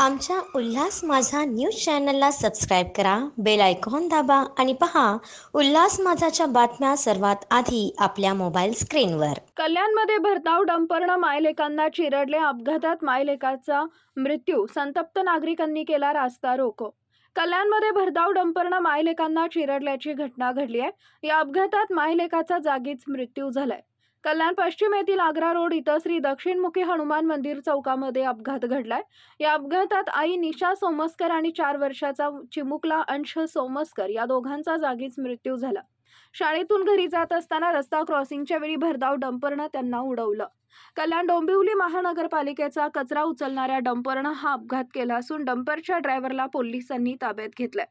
आमच्या उल्हास माझा न्यूज चॅनलला सबस्क्राईब करा बेल आयकॉन दाबा आणि पहा उल्हास माझाच्या बातम्या सर्वात आधी आपल्या मोबाईल स्क्रीनवर. कल्याणमध्ये भरधाव डंपरनं मायलेकांना चिरडले अपघातात मायलेकाचा मृत्यू संतप्त नागरिकांनी केला रास्ता रोको. कल्याणमध्ये भरधाव डंपरनं मायलेकांना चिरडल्याची घटना घडली आहे. या अपघातात मायलेकाचा जागीच मृत्यू झालाय. कल्याण पश्चिम येथील आग्रा रोड इथं श्री दक्षिणमुखी हनुमान मंदिर चौकामध्ये अपघात घडलाय. या अपघातात आई निशा सोमस्कर आणि चार वर्षाचा चिमुकला अंश सोमस्कर या दोघांचा जागीच मृत्यू झाला. शाळेतून घरी जात असताना रस्ता क्रॉसिंगच्या वेळी भरधाव डंपरनं त्यांना उडवलं. कल्याण डोंबिवली महानगरपालिकेचा कचरा उचलणाऱ्या डंपरनं हा अपघात केला असून डंपरच्या ड्रायव्हरला पोलिसांनी ताब्यात घेतलाय.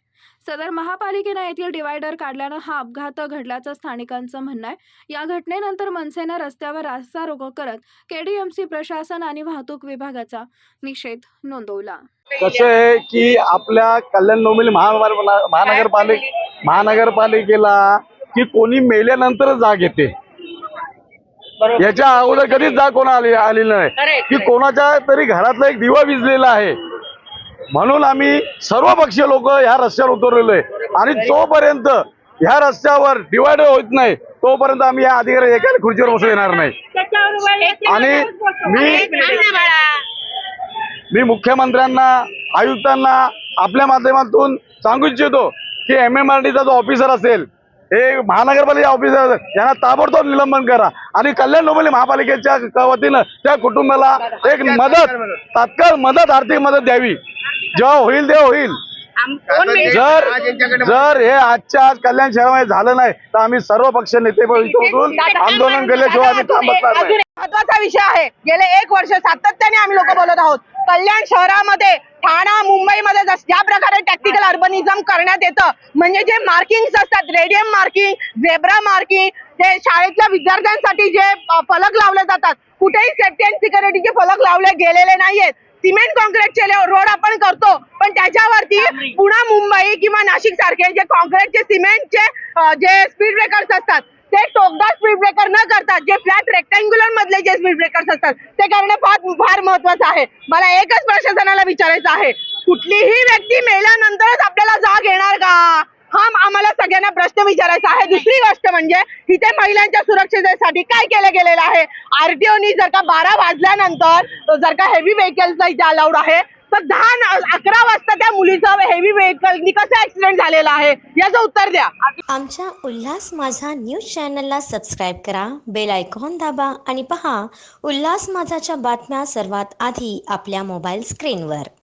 सदर महापालिकेनं येथील डिवायडर काढल्यानं हा अपघात घडल्याचं स्थानिकांचं म्हणणं आहे. या घटनेनंतर मनसेनं रस्त्यावर रास्ता रोको करत केडीएमसी प्रशासन आणि वाहतूक विभागाचा निषेध नोंदवला. कसं आहे की आपल्या कल्याण डोंबिवली महानगरपालिक महानगरपालिकेला की कोणी मेल्यानंतरच जाग येते. याच्या अगोदर कधीच जाग कोणा आली आलेली नाही. की कोणाच्या तरी घरातला एक दिवा विजलेला आहे. म्हणून आम्ही सर्व पक्षीय लोक ह्या रस्त्यावर उतरलेलो आहे. आणि जोपर्यंत ह्या रस्त्यावर डिवायडर होत नाही तोपर्यंत आम्ही या अधिकारी एका खुर्चीवर बसू देणार नाही. आणि मी मी मुख्यमंत्र्यांना आयुक्तांना आपल्या माध्यमातून सांगू इच्छितो की एम एम आर डीचा जो ऑफिसर असेल हे महानगरपालिका ऑफिसर यांना ताबडतोब निलंबन करा. आणि कल्याण डोंबिवली महापालिकेच्या वतीनं त्या कुटुंबाला एक मदत तात्काळ मदत आर्थिक मदत द्यावी. जेव्हा होईल तेव्हा होईल. जर जर हे आजच्या आज कल्याण शहरामध्ये झालं नाही तर आम्ही सर्व पक्ष नेते आंदोलन केल्याशिवाय आम्ही थांबणार नाही महत्त्वाचा विषय आहे. गेले एक वर्ष सातत्याने आम्ही लोक बोलत आहोत. कल्याण शहरामध्ये ठाणा मुंबईमध्ये जस- ज्या प्रकारे टॅक्टिकल अर्बनिझम करण्यात येतं म्हणजे जे मार्किंग असतात रेडियम मार्किंग झेब्रा मार्किंग जे शाळेतल्या विद्यार्थ्यांसाठी जे फलक लावले जातात कुठेही सेफ्टी अँड सिक्युरिटीचे फलक लावले गेलेले नाहीयेत. सिमेंट कॉन्क्रीटचे रोड आपण करतो पण त्याच्यावरती पुणा मुंबई किंवा नाशिक सारखे जे कॉन्क्रीटचे सिमेंटचे जे स्पीड ब्रेकर्स असतात ते टोकदार स्पीड ब्रेकर न करता जे फ्लॅट रेक्टँग्युलर मधले जे स्पीड ब्रेकर्स असतात ते करणं फार फार महत्वाचं आहे. मला एकच प्रशासनाला विचारायचं आहे. कुठलीही व्यक्ती मेल्यानंतरच आपल्याला जाग येणार का? हा आम्हाला सगळ्यांना प्रश्न विचारायचा आहे. दुसरी गोष्ट म्हणजे इथे महिलांच्या सुरक्षिततेसाठी काय केलं गेलेलं आहे? आरटीओनी जर का बारा वाजल्यानंतर जर का हेवी व्हेकल्सला इथे अलाउड आहे तर दहा अकरा वाजता त्या मुलीचा हेवी व्हेकलनी कसा ऍक्सिडेंट झालेला आहे? याचं उत्तर द्या. आमच्या उल्हास माझा न्यूज चॅनलला सबस्क्राईब करा बेल आयकॉन दाबा आणि पहा उल्हास माझाच्या बातम्या सर्वात आधी आपल्या मोबाईल स्क्रीनवर